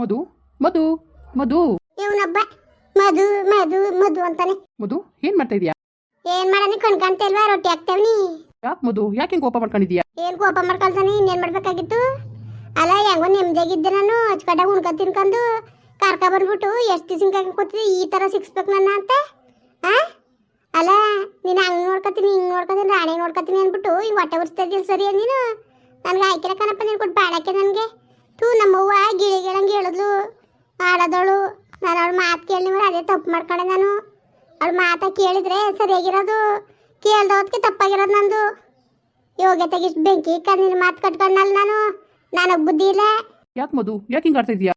ಮಧು ಮಧು ಮಧು. ಇವನೊಬ್ಬ ಮಧು ಮಧು ಮಧು ಅಂತಾನೆ. ಮಧು ಏನ್ ಮಾಡ್ತಾ ಇದೀಯಾ? ಏನ್ ಮಾಡನಿ ಕಣ್ಕಾಣ್ತಾ ಇಲ್ವಾ ರೊಟ್ಟಿ ಹಾಕ್ತೇವ್ನಿ ಯಾಕೆ ಮಧು ಯಾಕೆ ಹಿಂಗ್ ಕೋಪ ಮಾಡ್ಕೊಂಡಿದ್ಯಾ? ಏನ್ ಕೋಪ ಮಾಡ್ಕೊಳ್ತಾನೆ ಇನ್ನೇನ್ ಮಾಡ್ಬೇಕಾಗಿತ್ತು? ಅಲ್ಲ ಹೆಂಗೋ ನೆಮ್ಮದಿಯಾಗಿದ್ದೆ ನಾನು ಅಚ್ಚುಕಟ್ಟಾಗ ಉಣ್ಕ ತಿನ್ಕೊಂಡು ಕಾರ್ಕ ಬಂದ್ಬಿಟ್ಟು ಎಷ್ಟು ದಿವ್ಸ ಕೂತಿದ್ದೆ ಈ ತರ ಸಿಕ್ಸ್ಬೇಕು ನನ್ನ ಅಂತ? ಆ? ಅಲ್ಲ ನೀನು ಹಂಗ್ ನೋಡ್ಕೊತೀನಿ ಹಿಂಗ್ ನೋಡ್ಕೊತೀನಿ ರಾಣಿ ನೋಡ್ಕೊತೀನಿ ಅಂದ್ಬಿಟ್ಟು ಹಿಂಗ್ ಹೊಟ್ಟೆ ಉರ್ಸ್ತಾ ಇದ್ದೀನಿ ಸರಿ ನೀನು? ನನ್ಗೆ ಆಯ್ಕೆ ಕಣಪ್ಪ ನೀನು ಕೊಟ್ಟು ಬಾಳಕ್ಕೆ ನನಗೆ. ತೂ ನಮ್ಮವ್ವ ಗಿಳಿ ಗಿಳಂಗೆ ಹೇಳಿದ್ಲು ಆಡೋದಳು ನಾನು ಅವ್ಳ ಮಾತು ಕೇಳಿ ಅದೇ ತಪ್ಪು ಮಾಡ್ಕೊಂಡೆ ನಾನು. ಅವ್ಳ ಮಾತ ಕೇಳಿದ್ರೆ ಸರಿಯಾಗಿರೋದು ಕೇಳ್ದೋದಕ್ಕೆ ತಪ್ಪಾಗಿರೋದು ನಂದು. ಯೋಗ್ಯತೆಗೆ ಇಷ್ಟು ಬೆಂಕಿ ಕಣ್ಣಿನ ಮಾತು ಕಟ್ಕೊಂಡಲ್ಲ ನಾನು ನನಗೆ ಬುದ್ಧಿ ಇಲ್ಲ. ಯಾಕೆ ಮಧು ಯಾಕೆ ಹಿಂಗೆ ಆಡ್ತಾ ಇದೀಯಾ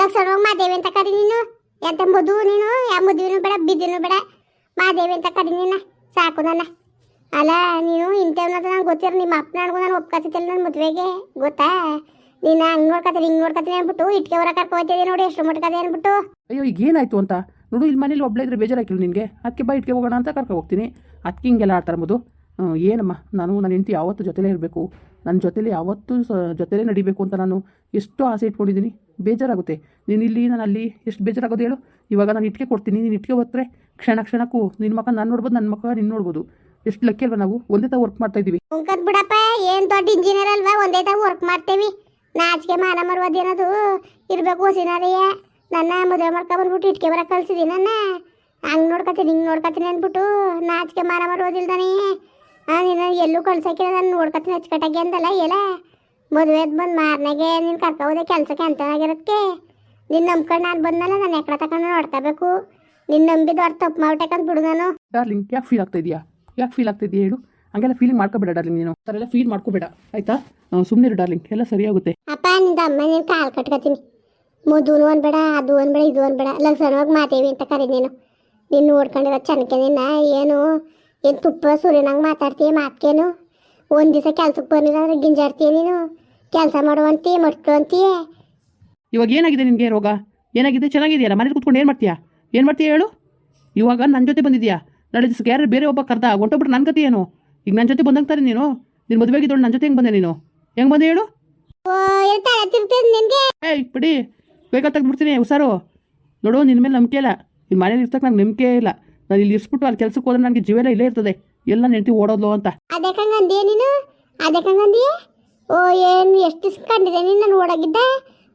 ಲಕ್ಷಣವಾಗಿ ಮಾದೇವಿ ಅಂತ ಕರಿ ನೀನು. ಎಂತ ಮಧು ನೀನು ಯಾ ಮದುವೆನೂ ಬೇಡ ಬಿದ್ದಿನೂ ಬೇಡ. ಮಾದೇವಿ ಅಂತ ಕರಿ ನೀನ ಸಾಕು ನನ್ನ. ಅಲ್ಲ ನೀನು ಇಂಥ ನಂಗೆ ಗೊತ್ತಿರ ನಿಮ್ಮ ಅಪ್ಪನ ನನಗೂ ನಾನು ಒಪ್ಕೊತಿದ್ದಿಲ್ಲ ನನ್ನ ಮದುವೆಗೆ ಗೊತ್ತಾ? ನೀನು ಹಂಗೆ ನೋಡ್ಕತ್ತೀನಿ ಹಿಂಗೆ ನೋಡ್ಕತ್ತೀನಿ ಅನ್ಬಿಟ್ಟು ಇಟ್ಕೆ ಹೊರ ಕರ್ಕೊ ಹೋಗ್ತಿದ್ದೆ ನೋಡಿ ಎಷ್ಟು ಮುಟ್ಕದೆ ಅನ್ಬಿಟ್ಟು ಅಯ್ಯೋ ಈಗ ಏನಾಯ್ತು ಅಂತ? ನೋಡು ಇಲ್ಲಿ ಮನೇಲಿ ಒಬ್ಳೆ ಇದ್ರೆ ಬೇಜಾರಾಕಿಲ್ಲ ನಿನಗೆ. ಅದಕ್ಕೆ ಬಾ ಇಟ್ಕೆ ಹೋಗೋಣ ಅಂತ ಕರ್ಕೊ ಹೋಗ್ತೀನಿ. ಅದಕ್ಕೆ ಹಿಂಗೆಲ್ಲ ಆಡ್ತಾರೆ ಮಧು ಏನಮ್ಮ ನಾನು ನನ್ನ ಹೆಂಡತಿ ಯಾವತ್ತೂ ಜೊತೆಲೇ ಇರಬೇಕು. ನನ್ನ ಜೊತೆಲಿ ಯಾವತ್ತೂ ಸ ಜೊತೆಲೇ ನಡಿಬೇಕು ಅಂತ ನಾನು ಎಷ್ಟು ಆಸೆ ಇಟ್ಕೊಂಡಿದ್ದೀನಿ. ಬೇಜಾರಾಗುತ್ತೆ. ನೀನು ಇಲ್ಲಿ ನಾನು ಅಲ್ಲಿ ಎಷ್ಟು ಬೇಜಾರಾಗೋದು ಹೇಳು. ಇವಾಗ ನಾನು ಇಟ್ಕೆ ಕೊಡ್ತೀನಿ ನೀನು ಇಟ್ಕೆ ಹೋದ್ರೆ ಕ್ಷಣ ಕ್ಷಣಕ್ಕೂ ನಿನ್ನ ಮಕ್ಕ ನಾನು ನೋಡ್ಬೋದು ನನ್ನ ಮಕ್ಕ ನೀನು ನೋಡ್ಬೋದು. ಎಷ್ಟು ಲಕ್ಕಿ ಅಲ್ವಾ ನಾವು? ಒಂದೇ ತರ ವರ್ಕ್ ಮಾಡ್ತಾ ಇದ್ದೀವಿ ಬಿಡಪ್ಪ ಏನು ದೊಡ್ಡ ಇಂಜಿನಿಯರ್ ಅಲ್ವಾ? ಒಂದೇ ತರ ವರ್ಕ್ ಮಾಡ್ತೇವಿ. ನಾಚಿಕೆ ಮಾನ ಮರುವದಿ ಇರಬೇಕು ಹೊಸಿನಾರಿಯ ನನ್ನ ಮದುವೆ ಮಾಡ್ಕೊಂಡ್ ಬಂದ್ಬಿಟ್ಟು ಇಟ್ಕೆ ಬರ ಕಳ್ಸಿದಿ ನನ್ನ. ಹಂಗೆ ನೋಡ್ಕೊತೀನಿ, ಹಿಂಗೆ ನೋಡ್ಕೊತೀನಿ ಅಂದ್ಬಿಟ್ಟು ನಾಚಿಕೆ ಮಾನ ಮರುವುದಿಲ್ದಾನೆ ಹಾಂ ನೀನು ಎಲ್ಲೂ ಕಳ್ಸಕ್ಕಿಲ್ಲ, ನಾನು ನೋಡ್ಕತೀನಿ ಅಚ್ಚುಕಟ್ಟಾಗಿ ಅಂದಲ್ಲ ಎಲ್ಲ ಮದುವೆ ಬಂದು ಮಾರನೆಗೆ ನೀನು ಕರ್ಕೋದೆ ಕೆಲಸಕ್ಕೆ ಅಂತನಾಗಿರೋದಕ್ಕೆ ನಿನ್ನ ನಂಬ್ಕೊಂಡು ನಾನು ಬಂದಲ್ಲ ನಾನು ಎಕಡೆ ತಕೊಂಡು ನೋಡ್ಕೋಬೇಕು. ನಿನ್ನ ನಂಬಿದ್ದು ಅವ್ರು ತಪ್ಪು ಮಾಡ್ಬೇಕಂತ ಬಿಡು ನಾನು. ಡಾರ್ಲಿಂಗ್ ಯಾಕೆ ಫೀಲ್ ಆಗ್ತಾ ಇದೆಯಾ? ಯಾಕೆ ಫೀಲ್ ಆಗ್ತಾ ಇದೆಯಾ ಹೇಳು? ಹಂಗೆಲ್ಲ ಫೀಲಿಂಗ್ ಮಾಡ್ಕೋಬೇಡ ಡಾರ್ಲಿಂಗ್ ನೀನು. ಥರ ಎಲ್ಲ ಫೀಲ್ ಮಾಡ್ಕೋಬೇಡ, ಆಯ್ತಾ? ಸುಮ್ಮನೆ ಡಾರ್ಲಿಂಗ್ ಎಲ್ಲ ಸರಿಯಾಗುತ್ತೆ ಅಪ್ಪ ನಿಂದ ಅಮ್ಮ ನೀನು ಕಾಲು ಕಟ್ಕೊತೀನಿ. ಮದುನು ಅನ್ಬೇಡ ಅದು ಬೇಡ ಇದು ಅನ್ಬೇಡ. ಲಕ್ಷಣವಾಗಿ ಮಾತೇವಿ ಅಂತ ಕರೀ ನೀನು. ನೀನು ನೋಡ್ಕೊಂಡಿರೋ ಚೆನ್ನಕ್ಕೆ ನಿನ್ನ ಏನು? ಏನು ತುಪ್ಪ ಸೂರ್ಯನಂಗೆ ಮಾತಾಡ್ತೀಯ ಮಾತ್ಕೇನು? ಒಂದು ದಿವಸ ಕೆಲ್ಸಕ್ಕೆ ಬಂದಿಲ್ಲ ಅಂದ್ರೆ ಗಿಂಜಾಡ್ತೀಯ ನೀನು? ಕೆಲಸ ಮಾಡುವಂತಿ ಮಟ್ಲು ಅಂತೀಯ? ಇವಾಗ ಏನಾಗಿದೆ ನಿನಗೆ ರೋಗ? ಏನಾಗಿದೆ? ಚೆನ್ನಾಗಿದೆಯಲ್ಲ? ಮನೇಲಿ ಕೂತ್ಕೊಂಡು ಏನು ಮಾಡ್ತೀಯಾ? ಏನು ಮಾಡ್ತೀಯ ಹೇಳು? ಇವಾಗ ನನ್ನ ಜೊತೆ ಬಂದಿದ್ಯಾ? ನಾಳೆ ದಿವಸಕ್ಕೆ ಯಾರು ಬೇರೆ ಒಬ್ಬ ಕರ್ದ ಹೊಂಟೋಗ್ಬಿಟ್ಟು ನನ್ನ ಗತಿ ಏನು? ಈಗ ನನ್ನ ಜೊತೆ ಬಂದಂತಾರೆ ನೀನು? ನಿನ್ನ ಮದುವೆಗಿದ್ದೋಳು ನನ್ನ ಜೊತೆ ಹೆಂಗೆ ಬಂದೆ ನೀನು? ಹೆಂಗೆ ಬಂದೆ ಹೇಳು? ಏಯ್ ಬಿಡಿ. ಬೇಗ ತೆಗ್ದ್ಬಿಡ್ತೀನಿ ಹುಷಾರು. ನೋಡು ನಿನ್ನ ಮೇಲೆ ನಂಬಿಕೆ ಇಲ್ಲ. ನಿಮ್ಮ ಮನೇಲಿ ಇರ್ತಕ್ಕೆ ನಂಗೆ ನಂಬಿಕೆ ಇಲ್ಲ. ನಾನು ಇಲ್ಲಿ ಇರ್ಸ್ಬಿಟ್ಟು ಅಲ್ಲಿ ಕೆಲ್ಸಕ್ಕೆ ಹೋದ್ರೆ ನನಗೆ ಜೀವನ ಇಲ್ಲೇ ಇರ್ತದೆ. ಎಲ್ಲ ನೆಂಟಿ ಓಡೋದ್ಲು ಅಂತ. ಅದೇ ಕಂಗಂದಿಯ ನೀನು? ಅದೇ ಕಂಗಂದಿಯ ಓ ಏನು ಎಷ್ಟು ಕಂಡಿದೆ ನೀನು? ನಾನು ಓಡಾಗಿದ್ದೆ?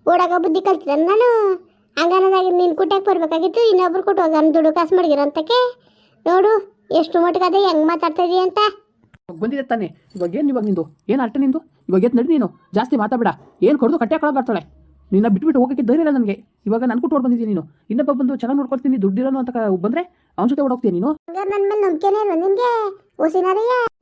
ಓಡಾಗ ಬುದ್ಧಿ ಕಲ್ತಿದ್ದೆ ನಾನು? ಹಂಗನ್ನೋದಾಗ ನೀನು ಕುಟ್ಟಾಕ್ ಬರ್ಬೇಕಾಗಿತ್ತು ಇನ್ನೊಬ್ರು ಕೊಟ್ಟು ಹೋಗ ದುಡ್ಡು ಕಾಸು ಮಡಗಿರೋಂತಕ್ಕೆ ನೋಡು ಎಷ್ಟು ಮಟ್ಟಿಗೆ ಅದೇ ಹೆಂಗೆ ಮಾತಾಡ್ತಾ ಇದೀಯ ಅಂತ. ಬಂದಿದೆ ತಾನೆ. ಇವಾಗ ಏನು ಇವಾಗ ನಿಂದು? ಏನು ಅರ್ಥ ನಿಂದು? ಇವಾಗ ಎದ್ದು ನಡಿ ನೀನು. ಜಾಸ್ತಿ ಮಾತಾಡಬೇಡ. ಏನು ಕೊಡೋದು ಕಟ್ಟೆ ಬರ್ತಾಳೆ. ನಿನ್ನ ಬಿಟ್ಬಿಟ್ಟು ಹೋಗೋಕೆ ಧೈರ್ಯ ಇಲ್ಲ ನನಗೆ. ಇವಾಗ ನಾನು ಕೊಟ್ಟು ಬಂದಿದ್ದೀನಿ ನೀನು? ಇನ್ನೊಬ್ಬ ಬಂದು ಚೆನ್ನಾಗಿ ನೋಡ್ಕೊಳ್ತೀನಿ ದುಡ್ಡಿರೋನು ಅಂತ ಬಂದ್ರೆ ಅವನ ಜೊತೆ ಓಡೋಗ್ತೀನಿ ನೀನು?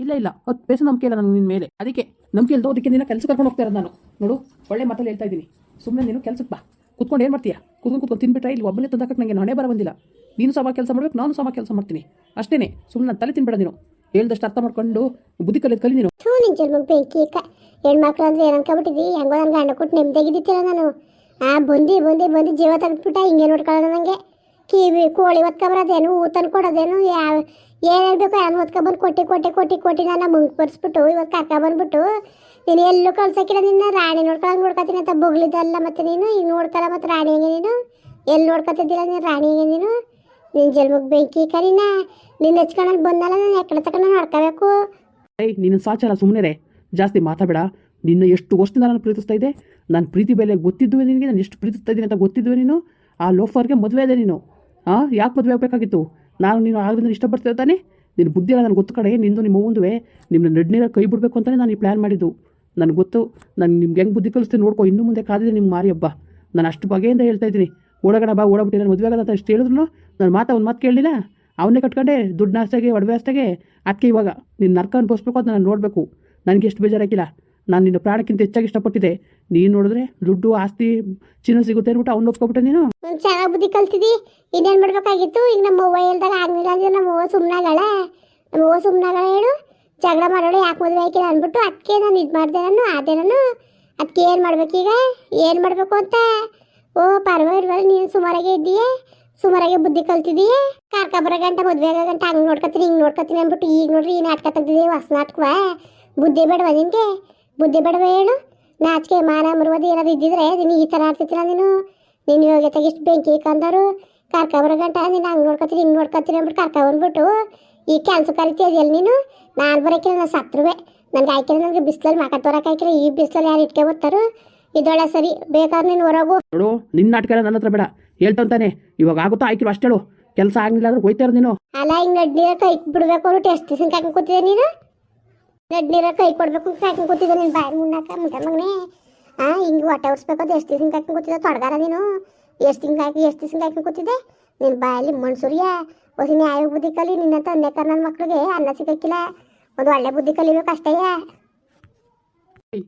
ಇಲ್ಲ ಇಲ್ಲ ಹೊತ್ತು ಪೇಸ ನಂಬಿಕೆ ಇಲ್ಲ ನನಗೆ ನಿನ್ನ ಮೇಲೆ. ಅದಕ್ಕೆ ನಂಬಿಕೆ ಇಲ್ದೋ ಅದಕ್ಕೆ ನಿನ್ನ ಕೆಲಸ ಕರ್ಕೊಂಡು ಹೋಗ್ತಾ ಇರೋದು ನಾನು. ನೋಡು ಒಳ್ಳೆ ಮಾತಲ್ಲಿ ಹೇಳ್ತಾ ಇದ್ದೀನಿ. ಸುಮ್ಮನೆ ನೀನು ಕೆಲ್ಸಕ್ಕೆ ಬಾ. ಕುತ್ಕೊಂಡು ಏನು ಮಾಡ್ತೀಯಾ? ಕುತ್ಕೊಂಡು ಕುತ್ಕೊಂಡು ತಿನ್ಬಿಟ್ರೆ ಇಲ್ಲಿ ಒಬ್ಬನೇ ತಂದಕ್ಕೆ ನನಗೆ ಹಣೆ ಬರ ಬಂದಿಲ್ಲ. ನೀನು ಸಮ ಕೆಲಸ ಮಾಡ್ಬೇಕು ನಾನು ಸಮ ಕೆಲಸ ಮಾಡ್ತೀನಿ. ಅಷ್ಟೇ ಸುಮ್ಮನೆ ತಲೆ ತಿನ್ಬೇಡ ನೀನು. ಹೇಳ್ದಷ್ಟು ಅರ್ಥ ಮಾಡ್ಕೊಂಡು ಬುದ್ಧಿ ಕಲಿಯೋದು ಕಲಿ ನೀನು. ಥೂ, ನಿನ್ ಜನ್ಮಕ್ಕೆ ಬೆಂಕಿ ಕ ಹೆಣ್ಮಕ್ಳು ಅಂದ್ರೆ ಏನು ಅನ್ಕೊಬಿಟ್ಟಿದ್ದಿ ಹೆಂಗೋ ನನ್ನ ಗಂಡ ಕೊಟ್ಟು ನೆಮ್ಮದಿಯಾಗಿದ್ದಿತ್ತಿಲ್ಲ ನಾನು. ಆ, ಬಂದು ಬಂದು ಬಂದು ಜೀವ ತೆಗೆದ್ಬಿಟ್ಟ, ಹಿಂಗೆ ನೋಡ್ಕೊಳ್ಳೋಣ ನನಗೆ ಕಿವಿ, ಕೋಳಿ ಹೊತ್ಕೊಬರೋದೇನು, ಊತನ್ ಕೊಡೋದೇನು, ಯಾವ, ಏನು ಹೇಳ್ಬೇಕು ಏನು ಹೊತ್ಕೊಬಂದು ಕೊಟ್ಟಿ ಕೊಟ್ಟಿ ಕೊಟ್ಟಿ ಕೊಟ್ಟಿ ನಾನು ಮುಂಗ್ ಬರ್ಸ್ಬಿಟ್ಟು ಇವತ್ತು ಕರ್ಕ ಬಂದ್ಬಿಟ್ಟು, ನೀನು ಎಲ್ಲೂ ಕಳ್ಸಕ್ಕಿಲ್ಲ ನಿನ್ನ, ರಾಣಿ ನೋಡ್ಕೊಳಂಗೆ ನೋಡ್ಕೊತೀನಿ ಅಂತ ಬೊಗ್ಲಿದ್ದಲ್ಲ ಮತ್ತೆ ನೀನು, ಈಗ ನೋಡ್ತಾರ ಮತ್ತೆ ರಾಣಿ ಹೆಂಗೆ ನೀನು? ಎಲ್ಲಿ ನೋಡ್ಕೊತಿದ್ದಿಲ್ಲ ನೀನು, ರಾಣಿ ಹೆಂಗೆ ನೀನು? ನಿನ್ನ ಜನ್ಮಕ್ಕೆ ಬೆಂಕಿ ಕರಿನ ನಿನ್ನ ಹೆಚ್ಕೊಂಡು ಬಂದಲ್ಲ, ನಾನು ಎಕ್ಕಡೆ ತಗೊಂಡು ನೋಡ್ಕೋಬೇಕು. ಏಯ್ ನಿನ್ನ ಸಾಚಾರ ಸುಮ್ಮನೆ ಜಾಸ್ತಿ ಮಾತಾಡಬೇಡ. ನಿನ್ನ ಎಷ್ಟು ವರ್ಷದಿಂದ ನಾನು ಪ್ರೀತಿಸ್ತಾ ಇದ್ದೆ? ನನ್ನ ಪ್ರೀತಿ ಬೆಲೆ ಗೊತ್ತಿದ್ದುವೆ ನಿನಗೆ? ನಾನು ಎಷ್ಟು ಪ್ರೀತಿಸ್ತಾ ಇದ್ದೀನಿ ಅಂತ ಗೊತ್ತಿದ್ದುವೆ ನೀನು? ಆ ಲೋಫರ್ಗೆ ಮದುವೆ ಇದೆ ನೀನು. ಹಾಂ ಯಾಕೆ ಮದುವೆ ಆಗಬೇಕಾಗಿತ್ತು? ನಾನು ನೀನು ಆಗದಿಂದ ಇಷ್ಟಪಡ್ತೇವೆ ತಾನೆ? ನಿನ್ನ ಬುದ್ಧಿ ಎಲ್ಲ ನನಗೆ ಗೊತ್ತು ಕಡೆ, ನಿಂದು ನಿಮ್ಮ ಮುಂದುವೆ. ನಿಮ್ಮನ್ನ ನಡ್ನೀರ ಕೈ ಬಿಡಬೇಕು ಅಂತಲೇ ನಾನು ಈ ಪ್ಲ್ಯಾನ್ ಮಾಡಿದ್ದು. ನನಗೆ ಗೊತ್ತು, ನಾನು ನಿಮ್ಗೆ ಹೆಂಗೆ ಬುದ್ಧಿ ಕಲಿಸ್ತೀನಿ ನೋಡ್ಕೊ, ಇನ್ನು ಮುಂದೆ ಕಾದಿದೆ ನಿಮ್ಮ ಮಾರಿ ಹಬ್ಬ ನಾನು ಅಷ್ಟು ಬಗೆಯಿಂದ ಹೇಳ್ತಾ ಇದ್ದೀನಿ. ಓಡೋಗಣ ಬಾ ಓಡಬಿಟ್ಟಿ ನಾನು ಮದುವೆ ಅಂತ ಅಷ್ಟು ಹೇಳಿದ್ರು ನಾನು ಮಾತಾ ಒಂದು ಮಾತು ಕೇಳಲಿಲ್ಲ. ಅವನ್ನೇ ಕಟ್ಕೊಂಡೆ, ದುಡ್ಡು ನಾಸ್ತಾಗೆ ಒಡವೆ ಅಷ್ಟಾಗೆ. ಅದಕ್ಕೆ ಇವಾಗ ನೀನು ನರ್ಕ ಅನ್ಭವಿಸ್ಬೇಕು ಅಂತ ನಾನು ನೋಡಬೇಕು. ನನಗೆ ಎಷ್ಟು ಬೇಜಾರಾಗಿಲ್ಲ. ನಾನು ನಿನ್ನ ಪ್ರಾಣಕ್ಕಿಂತ ಹೆಚ್ಚಾಗಿ ಇಷ್ಟಪಟ್ಟಿದ್ದೆ. ನೀನು ನೋಡಿದ್ರೆ ದುಡ್ಡು, ಆಸ್ತಿ, ಚಿನ್ನ ಸಿಗುತ್ತೆ ಅಂದ್ಬಿಟ್ಟು ಅವ್ನು ಒಪ್ಕೊಬಿಟ್ಟೆ ನೀನು. ಚೆನ್ನಾಗಿ ಬುದ್ಧಿ ಕಲ್ತಿದ್ದಿ. ಇನ್ನೇನು ಮಾಡಬೇಕಾಗಿತ್ತು? ಈಗ ನಮ್ಮ ಆಗಲಿಲ್ಲ ಆಗ್ಲಿಲ್ಲ ಅಂದ್ರೆ ನಮ್ಮ ಅವ್ವ ಸುಮ್ಮನಾಗಳ ನಮ್ಮ ಅವ್ವ ಸುಮ್ಮನಾಗಳ ಹೇಳು. ಜಗಳ ಮಾಡೋಳು ಯಾಕೆ ಮದುವೆ ಆಯ್ಕೆ ಅಂದ್ಬಿಟ್ಟು ಅದಕ್ಕೆ ನಾನು ಇದು ಮಾಡಿದೆ ನಾನು ಅದೇ ನಾನು. ಅದಕ್ಕೆ ಏನು ಮಾಡ್ಬೇಕೀಗ ಏನು ಮಾಡಬೇಕು ಅಂತ? ಓ ಪರವಾಗಿಲ್ವಲ್ಲ ನೀನು ಸುಮಾರಾಗೆ ಇದ್ದೀಯ? ಸುಮಾರಾಗೆ ಬುದ್ಧಿ ಕಲ್ತಿದೀಯ ಕಾರ್ಕ ಬರೋ ಗಂಟ, ಮದುವೆ ಆಗೋ ಗಂಟ, ಹಂಗೆ ನೋಡ್ಕೊತೀನಿ ಹಿಂಗೆ ನೋಡ್ಕೊತೀನಿ ಅಂದ್ಬಿಟ್ಟು ಈಗ ನೋಡ್ರಿ ಈ ನಾಟಕ ತಗ್ದಿದೆ ಹೊಸ ನಾಟಕವ? ಬುದ್ಧಿ ಬೇಡವಾ ನಿನಗೆ? ಬುದ್ಧಿ ಬೇಡವ ಹೇಳು? ನಾಚಿಕೆ, ಮಾನ, ಮರುವದಿ ಏನಾದ್ರು ಇದ್ದಿದ್ರೆ ನೀನು ಈ ಥರ ಆಡ್ತಿತ್ತಿಲ್ಲ ನೀನು? ನೀನು ಯೋಗ್ಯತೆಗೆ ಇಷ್ಟು ಬೆಂಕಿ ಕಂದರು ಬರೋ ಗಂಟ, ನೀನು ಹಂಗೆ ನೋಡ್ಕೊತೀನಿ ಹಿಂಗೆ ನೋಡ್ಕೊತೀನಿ ಅಂದ್ಬಿಟ್ಟು ಕರ್ಕೊಬಂದ್ಬಿಟ್ಟು ಈ ಕೆಲಸ ಕರಿತೀಯಲ್ಲ ನೀನು? ನಾನು ಬರಕಿಲ್ಲ, ನಾನು ಸತ್ರುವೆ. ನನಗೆ ಆಯ್ಕೆ ನನಗೆ ಬಿಸಿಲಲ್ಲಿ ಮಾಕ ತೋರಕ್ಕೆ ಈ ಬಿಸಿಲಲ್ಲಿ ಯಾರು ಇಟ್ಕೆ ಇದೊಳ್ಳೆ ಸರಿ ಬೇಕಾದ್ರೆ ನೀನು ಹೊರಗು. ನೋಡು ನಿನ್ನ ನಾಟಕ ಎಲ್ಲ ನನ್ನ ಹತ್ರ ಬೇಡ. ಹೇಳ್ತಂತಾನೆ ಇವಾಗ ಆಗುತ್ತಾ? ಆಯ್ಕಿಲ್ಲ ಅಷ್ಟೇಳು. ಕೆಲಸ ಆಗಲಿಲ್ಲ ಅಂದ್ರೆ ಹೋಯ್ತಾರ ನೀನು. ಅಲ್ಲ ಹಿಂಗ್ ನಡ್ ನೀರ ಕೈ ಬಿಡ್ಬೇಕು ಅಂದ್ರೆ ಎಷ್ಟು ದಿವಸ ಕಾಯ್ಕೊಂಡು ಕೂತಿದ್ದೆ ನೀನು? ನಡ್ ನೀರ ಕೈ ಕೊಡ್ಬೇಕು ಕಾಯ್ಕೊಂಡು ಕೂತಿದ್ದೆ ನೀನು ಬಾಯಿ ಮುನ್ನಾಕ ಮುಟ್ಟ ಮಗನೇ. ಆ ಹಿಂಗೆ ಹೊಟ್ಟೆ ಉರ್ಸ್ಬೇಕು ಅಂತ ಎಷ್ಟು ದಿನ ಕಾಯ್ಕೊಂಡು ಕೂತಿದ್ದೆ? ತೊಡಗಾರ ನೀನು? ಎಷ್ಟು ದಿನ ಕಾಯ್ಕಿ ಎಷ್ಟು ದಿನ ಕಾಯ್ಕೊಂಡು ಕೂತಿದ್ದೆ? ನಿನ್ನ ಬಾಯಲ್ಲಿ ಮಣ್ಸೂರ್ಯ ಹೊಸ ನ್ಯಾಯ ಬುದ್ಧಿ ಕಲಿ ನಿನ್ನ ತಂದೆ ನನ್ನ ಮಕ್ಳಿಗೆ ಅನ್ನ ಸಿಗಕ್ಕಿಲ್ಲ. ಒಂದು ಒಳ್ಳೆ ಬುದ್ಧಿ ಕಲಿಬೇಕು ಅಷ್ಟೇಯ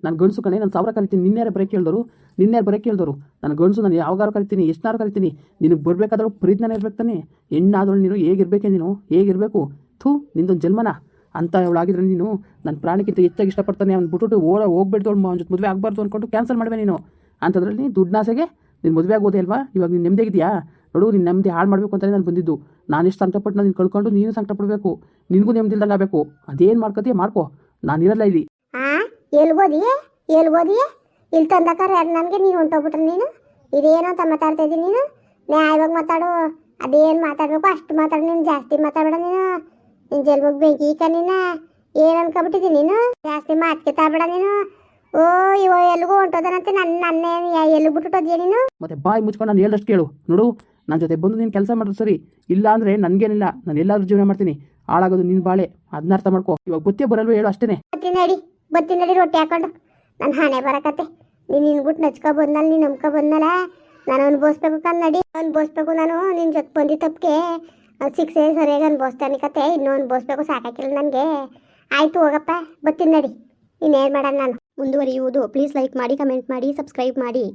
ನಾನು ಗಂಡಸು ಕಣೆ, ನಾನು ಸಾವಿರ ಕರಿತೀನಿ. ನಿನ್ನೆ ಬರೋಕೆ ಕೇಳಿದ್ರು ನಿನ್ನೆ ಬರೋಕೆ ಕೇಳಿದ್ರು ನಾನು ಗಂಡಸು ನಾನು ಯಾವಾಗಾರು ಕರಿತೀನಿ ಎಷ್ಟಾರು ಕರಿತೀನಿ? ನಿನಗೆ ಬರಬೇಕಾದ್ರೂ ಪ್ರೀತಿನೇ ಇರ್ಬೇಕು ತಾನೆ? ಹೆಣ್ಣಾದ್ರೂ ನೀನು ಹೇಗಿರ್ಬೇಕೆ ನೀನು? ಹೇಗಿರಬೇಕು? ಥೂ, ನಿಂದೊಂದು ಜನ್ಮನ. ಅಂತ ಅವಳಾಗಿದ್ರೆ ನೀನು ನನ್ನ ಪ್ರಾಣಕ್ಕಿಂತ ಹೆಚ್ಚಾಗಿ ಇಷ್ಟಪಡ್ತಾನೆ. ಅವ್ನು ಬಿಟ್ಬಿಟ್ಟು ಓಡ, ಹೋಗ್ಬಿಡ್ದು ಅವ್ನ ಜೊತೆ ಮದುವೆ ಆಗಬಾರ್ದು ಅಂದ್ಕೊಂಡು ಕ್ಯಾನ್ಸಲ್ ಮಾಡುವೆ ನೀನು. ಅಂಥದ್ರಲ್ಲಿ ದುಡ್ಡಾಸೆಗೆ ನೀನು ಮದುವೆ ಆಗೋದೇ ಅಲ್ವಾ? ಇವಾಗ ನೀನು ನೆಮ್ಮದಿಯಾಗಿದೆಯಾ ನೋಡು, ನೀನು ನೆಮ್ಮದಿ ಹಾಳು ಮಾಡಬೇಕು ಅಂತಲೇ ನಾನು ಬಂದಿದ್ದು. ನಾನು ಎಷ್ಟು ಸಂಕಟಪಟ್ಟು ನೀನು ಕಳ್ಕೊಂಡು ನೀನು ಸಂಕಟಪಡಬೇಕು. ನಿನಗೂ ನೆಮ್ಮದಿ ಇಲ್ದಂಗೆ ಆಗಬೇಕು. ಅದೇನು ಮಾಡ್ಕೋತೀಯ? ಮಾಡ್ಕೋ. ನಾನು ಇರಲ್ಲ ಇಲ್ಲಿ ಓದಿಯೇ ಎಲ್ಲಿ ಓದಿಯೇ ಇಲ್ಲಿ ತಂದಕ್ಕಾರ ನನಗೆ ನೀನು ಹೊಂಟೋಗ್ಬಿಟ್ರೆ ನೀನು? ಇದೇನೋ ಅಂತ ಮಾತಾಡ್ತಾ ಇದ್ದೀನಿ ನೀನು? ನ್ಯಾಯವಾಗಿ ಮಾತಾಡು. ಅದೇನು ಮಾತಾಡಬೇಕು? ಅಷ್ಟು ಮಾತಾಡು ನೀನು. ಜಾಸ್ತಿ ಮಾತಾಡಬೇಡ ನೀನು. ನಿನ್ನ ಜಲ್ಮಗ್ ಬೆಂಕಿ ಈಕ ನೀನು. ಏನು ಅನ್ಕೊಬಿಟ್ಟಿದ್ದೀನಿ ನೀನು? ಜಾಸ್ತಿ ಮಾತಿಗೆ ತಾಬೇಡ ನೀನು. ಓ ಇವ ಎಲ್ಲಿಗೂ ಹೊಂಟೋದನಂತೆ ನನ್ನ ನನ್ನ ಎಲ್ಲಿ ಬಿಟ್ಟುಟ್ಟೋದ್ಯಾ ನೀನು? ಮತ್ತೆ ಬಾಯಿ ಮುಚ್ಕೊಂಡು ನಾನು ಹೇಳಷ್ಟು ಕೇಳು. ನೋಡು ನನ್ನ ಜೊತೆ ಬಂದು ನೀನು ಕೆಲಸ ಮಾಡಿದ್ರು ಸರಿ. ಇಲ್ಲ ಅಂದರೆ ನನಗೇನಿಲ್ಲ. ನಾನು ಎಲ್ಲಾದ್ರೂ ಜೀವನ ಮಾಡ್ತೀನಿ. ಹಾಳಾಗೋದು ನಿನ್ನ ಬಾಳೆ. ಅದನ್ನ ಅರ್ಥ ಮಾಡ್ಕೋ. ಇವಾಗ ಗೊತ್ತೇ ಬರಲ್ವ ಹೇಳು ಅಷ್ಟೇ ನಡಿ. ಬತ್ತೀನಿ ನಡಿ ರೊಟ್ಟಿ ಹಾಕೊಂಡು ನನ್ನ ಹಣೆ ಬರಕತ್ತೆ. ನೀನು ನಿನ್ಬಿಟ್ಟು ನಚ್ಕೊ ಬಂದ್ನಲ್ಲ, ನೀನು ನಂಬ್ಕೊ ಬಂದ್ನಲ್ಲ, ನಾನು ಅನ್ಭವಿಸ್ಬೇಕು ಕನ್ನಡಿ ಬೋಸ್ಬೇಕು ನಾನು ನಿನ್ನ ಜೊತೆ ಬಂದಿ ತಪ್ಪಿಗೆ. ಸಿಕ್ಸೇ ಸರಿಯಾಗಿ ಅನ್ಭವಿಸ್ತಾನೆ ಕತೆ ಇನ್ನೂ ಅನ್ಬೋಸ್ಬೇಕು ಸಾಕಾಕಿಲ್ಲ ನನಗೆ. ಆಯಿತು ಹೋಗಪ್ಪ, ಬತ್ತೀನಿ ನಡಿ. ಇನ್ನೇನು ಮಾಡೋಣ ನಾನು? ಮುಂದುವರಿಯುವುದು. ಪ್ಲೀಸ್ ಲೈಕ್ ಮಾಡಿ ಕಮೆಂಟ್ ಮಾಡಿ ಸಬ್ಸ್ಕ್ರೈಬ್ ಮಾಡಿ.